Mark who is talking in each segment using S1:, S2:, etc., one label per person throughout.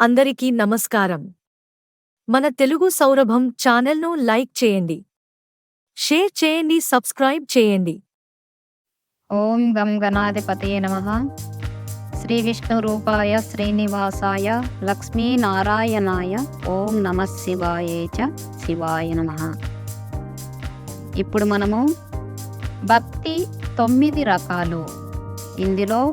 S1: అందరికీ నమస్కారం. మన తెలుగు సౌరభం ఛానల్ను లైక్ చేయండి. షేర్ చేయండి సబ్స్క్రైబ్ చేయండి.
S2: ఓం గం గణాధిపతయ నమ. శ్రీ విష్ణు రూపాయ శ్రీనివాసాయ లక్ష్మీనారాయణాయ ఓం నమ శివాయే చ శివాయ నమ. ఇప్పుడు మనము భక్తి తొమ్మిది రకాలు. ఇందులో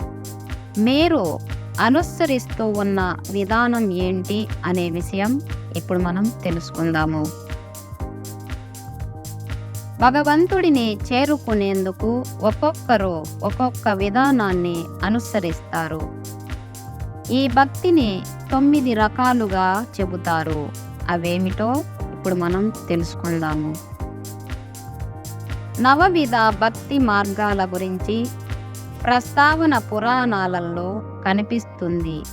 S2: మీరు అనుసరిస్తూ ఉన్న విధానం ఏంటి అనే విషయం ఇప్పుడు మనం తెలుసుకుందాము. భగవంతుడిని చేరుకునేందుకు ఒక్కొక్కరు ఒక్కొక్క విధానాన్ని అనుసరిస్తారు. ఈ భక్తిని తొమ్మిది రకాలుగా చెబుతారు. అవేమిటో ఇప్పుడు మనం తెలుసుకుందాము. నవవిధ భక్తి మార్గాల గురించి ప్రస్తావన పురాణాలలో కనిపిస్తుంది.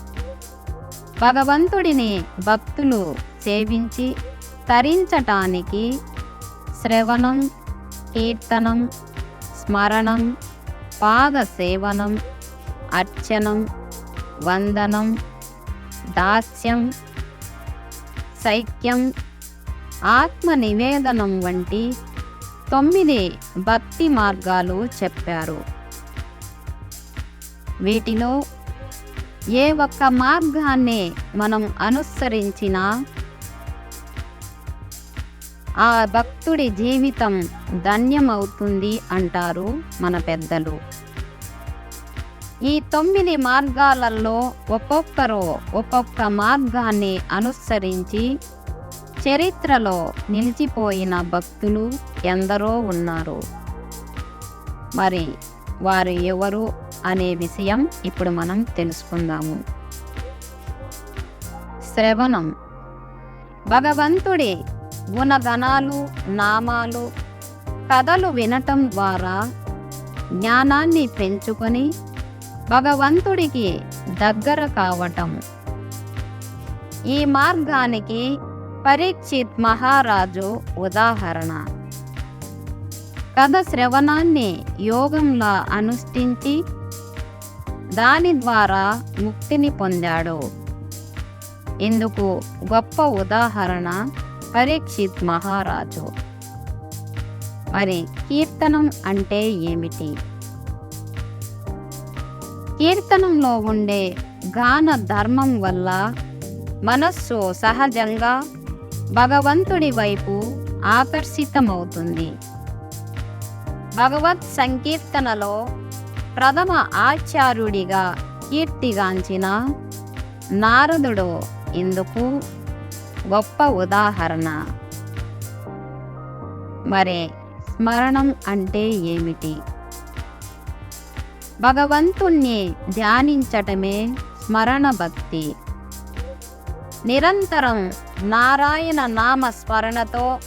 S2: భగవంతుడిని భక్తులు సేవించి తరించటానికి శ్రవణం కీర్తనం స్మరణం పాద సేవనం అర్చనం వందనం దాస్యం సైక్యం ఆత్మ నివేదనం వంటి తొమ్మిది భక్తి మార్గాలు చెప్పారు. వీటిలో ఏ ఒక్క మార్గాన్ని మనం అనుసరించినా ఆ భక్తుడి జీవితం ధన్యమవుతుంది అంటారు మన పెద్దలు. ఈ తొమ్మిది మార్గాలలో ఒక్కొక్కరు ఒక్కొక్క మార్గాన్ని అనుసరించి చరిత్రలో నిలిచిపోయిన భక్తులు ఎందరో ఉన్నారు. మరి వారు ఎవరు? అనే విషయం ఇప్పుడు మనం తెలుసుకుందాము. శ్రవణం. భగవంతుడి గుణగణాలు నామాలు కథలు వినటం ద్వారా జ్ఞానాన్ని పెంచుకొని భగవంతుడికి దగ్గర కావటం. ఈ మార్గానికి పరీక్షిత్ మహారాజు ఉదాహరణ. కథ శ్రవణాన్ని యోగంలా అనుష్ఠించి దాని ద్వారా ముక్తిని పొందాడు. ఇందుకు గొప్ప ఉదాహరణ పరీక్షిత్ మహారాజు. మరి కీర్తనం అంటే ఏమిటి? కీర్తనంలో ఉండే గాన ధర్మం వల్ల మనస్సు సహజంగా భగవంతుడి వైపు ఆకర్షితమవుతుంది. భగవత్ సంకీర్తనలో ప్రథమ ఆచార్యుడిగా కీర్తిగాంచిన నారదుడు ఇందుకు గొప్ప ఉదాహరణ. మరి స్మరణం అంటే ఏమిటి? భగవంతుణ్ణి ధ్యానించటమే స్మరణ భక్తి. నిరంతరం నారాయణ నామ స్మరణతో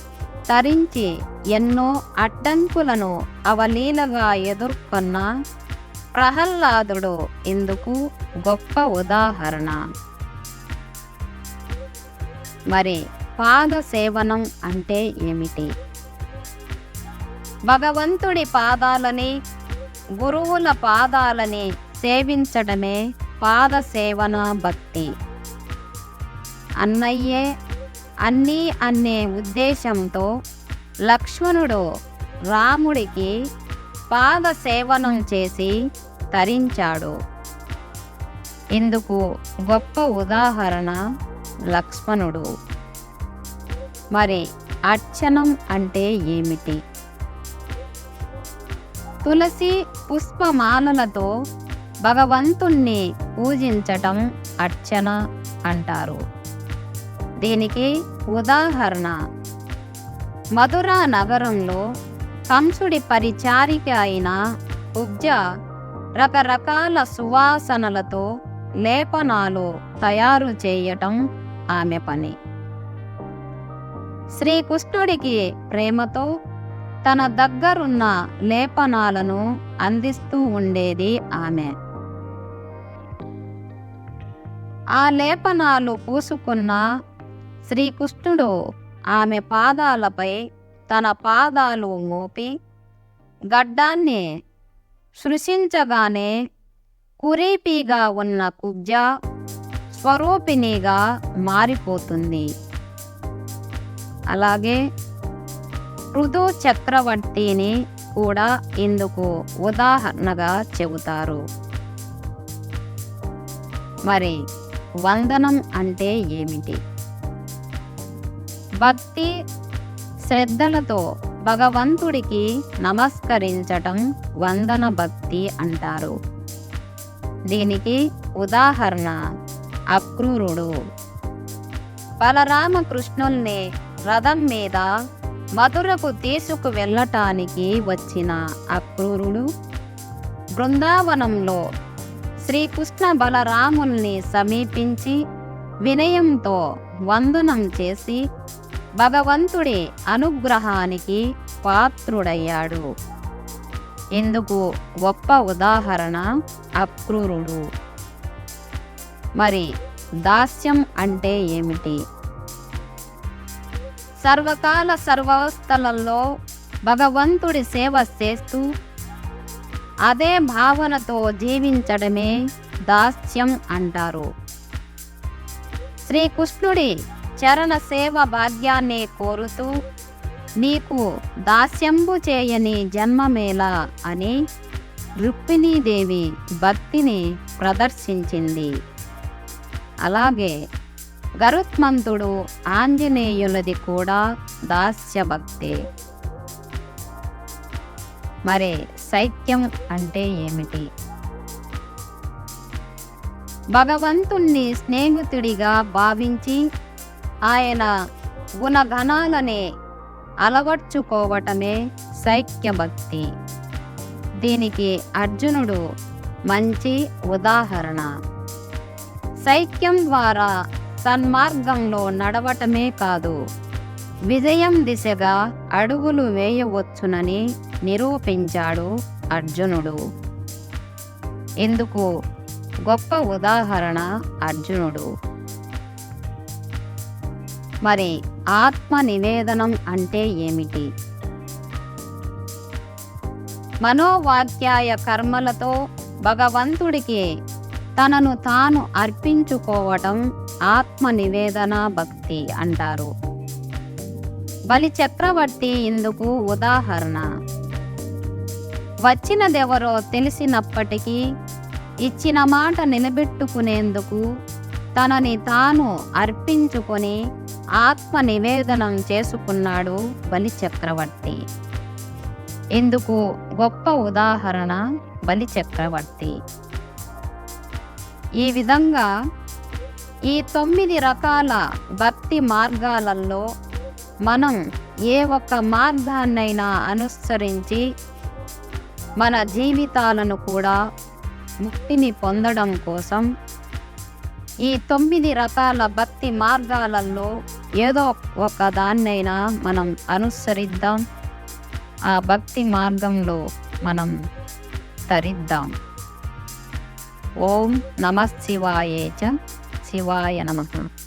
S2: తరించి ఎన్నో అడ్డంకులను అవలీలగా ఎదుర్కొన్న ప్రహ్లాదుడు ఇందుకు గొప్ప ఉదాహరణ. మరి పాద సేవనం అంటే ఏమిటి? భగవంతుడి పాదాలని గురువుల పాదాలని సేవించడమే పాద సేవన భక్తి? అన్నయ్యే అన్నీ అనే ఉద్దేశంతో లక్ష్మణుడు రాముడికి పాద సేవనం చేసి తరించాడు. ఇందుకు గొప్ప ఉదాహరణ లక్ష్మణుడు. మరి అర్చనం అంటే ఏమిటి? తులసి పుష్పమాలలతో భగవంతుణ్ణి పూజించటం అర్చన అంటారు. దీనికి ఉదాహరణ మధురా నగరంలో కంసుడి పరిచారిక అయిన ఉబ్జ రకరకాల సువాసనలతో లేపనాలు తయారు చేయటం ఆమె పని. శ్రీకృష్ణుడికి ప్రేమతో తన దగ్గరున్న లేపనాలను అందిస్తూ ఉండేది ఆమె. ఆ లేపనాలు పూసుకున్న శ్రీకృష్ణుడు ఆమె పాదాలపై తన పాదాలు మోపి గడ్డాన్ని సృశించగానే కురీపీగా ఉన్న కుబ్జ స్వరూపిణిగా మారిపోతుంది. అలాగే ఋతు చక్రవర్తిని కూడా ఇందుకు ఉదాహరణగా చెబుతారు. మరి వందనం అంటే ఏమిటి? భక్తి శ్రద్ధలతో భగవంతుడికి నమస్కరించటం వందన భక్తి అంటారు. దీనికి ఉదాహరణ అక్రూరుడు. బలరామకృష్ణుల్ని రథం మీద మధురకు తీసుకు వెళ్ళటానికి వచ్చిన అక్రూరుడు బృందావనంలో శ్రీకృష్ణ బలరాముల్ని సమీపించి వినయంతో వందనం చేసి భగవంతుడి అనుగ్రహానికి పాత్రుడయ్యాడు. ఇందుకు గొప్ప ఉదాహరణ అక్రూరుడు. మరి దాస్యం అంటే ఏమిటి? సర్వకాల సర్వవస్థలలో భగవంతుడి సేవ చేస్తూ అదే భావనతో జీవించడమే దాస్యం అంటారు. శ్రీకృష్ణుడి చరణ సేవ భాగ్యాన్ని కోరుతూ నీకు దాస్యంబు చేయని జన్మమేలా అని రుక్మిణీదేవి భక్తిని ప్రదర్శించింది. అలాగే గరుత్మంతుడు ఆంజనేయులది కూడా దాస్య భక్తే. మరి శైత్యం అంటే ఏమిటి? భగవంతుణ్ణి స్నేహితుడిగా భావించి ఆయన గుణగణాలని అలవర్చుకోవటమే శైక్యభక్తి దీనికి అర్జునుడు మంచి ఉదాహరణ. శైక్యం ద్వారా సన్మార్గంలో నడవటమే కాదు విజయం దిశగా అడుగులు వేయవచ్చునని నిరూపించాడు అర్జునుడు. ఇందుకు గొప్ప ఉదాహరణ అర్జునుడు. మరి ఆత్మ నివేదనం అంటే ఏమిటి? మనోవాక్యాయ కర్మలతో భగవంతుడికి తనను తాను అర్పించుకోవటం ఆత్మ నివేదన భక్తి అంటారు. బలి చక్రవర్తి ఇందుకు ఉదాహరణ. వచ్చినదెవరో తెలిసినప్పటికీ ఇచ్చిన మాట నిలబెట్టుకునేందుకు తనని తాను అర్పించుకొని ఆత్మ నివేదనం చేసుకున్నాడు బలి చక్రవర్తి ఇందుకు గొప్ప ఉదాహరణ బలి చక్రవర్తి ఈ విధంగా ఈ తొమ్మిది రకాల భక్తి మార్గాలలో మనం ఏ ఒక్క మార్గాన్నైనా అనుసరించి మన జీవితాలను కూడా ముక్తిని పొందడం కోసం ఈ తొమ్మిది రకాల భక్తి మార్గాలలో ఏదో ఒక దాన్నైనా మనం అనుసరిద్దాం. ఆ భక్తి మార్గంలో మనం తరిద్దాం. ఓం నమ శివాయే చ శివాయ నమః.